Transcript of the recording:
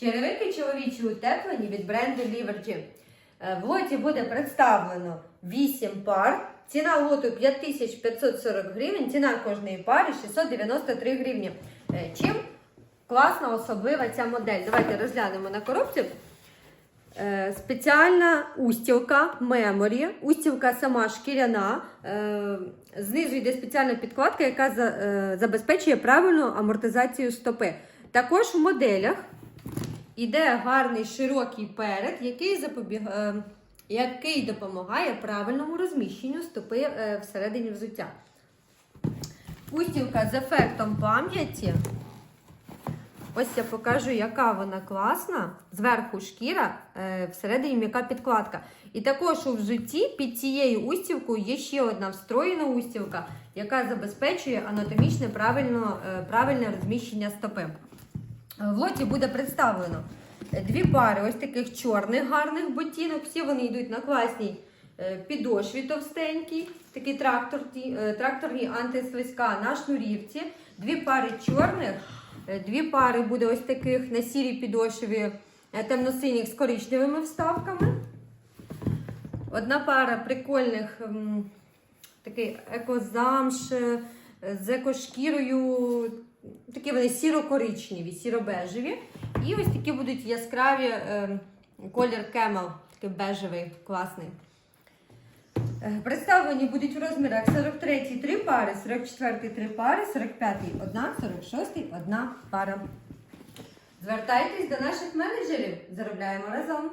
Черевики чоловічі утеплені від бренду Liberty. Е, В лоті буде представлено 8 пар. Ціна лоту 5540 гривень, ціна кожної пари 693 гривні. Е, Чим класна, особлива ця модель? Давайте розглянемо на коробці. Е, Спеціальна устілка меморі. Устілка сама шкіряна. Знизу йде спеціальна підкладка, яка забезпечує правильну амортизацію стопи. Також в моделях йде гарний широкий перед, який, запобіг... е, який допомагає правильному розміщенню стопи е, всередині взуття. Устілка з ефектом пам'яті. Ось я покажу, яка вона класна. Зверху шкіра, е, всередині м'яка підкладка. І також у взутті під цією устілкою є ще одна встроєна устілка, яка забезпечує анатомічне правильно, правильне розміщення стопи. В лоті буде представлено дві пари ось таких чорних гарних ботинок. Всі вони йдуть на класній е, підошві товстенькій, такі тракторні, е, тракторні антислизька на шнурівці. Дві пари чорних, е, дві пари буде ось таких на сірій підошві темно-синіх з коричневими вставками. Одна пара прикольних такий екозамш з екошкірою. Такі вони сіро-коричневі, сіро-бежеві. І ось такі будуть яскраві е, колір кемел, такий бежевий, класний. Е, Представлені будуть в розмірах 43 3 пари, 44 3 пари, 45 одна, 46 одна пара. Звертайтесь до наших менеджерів, заробляємо разом.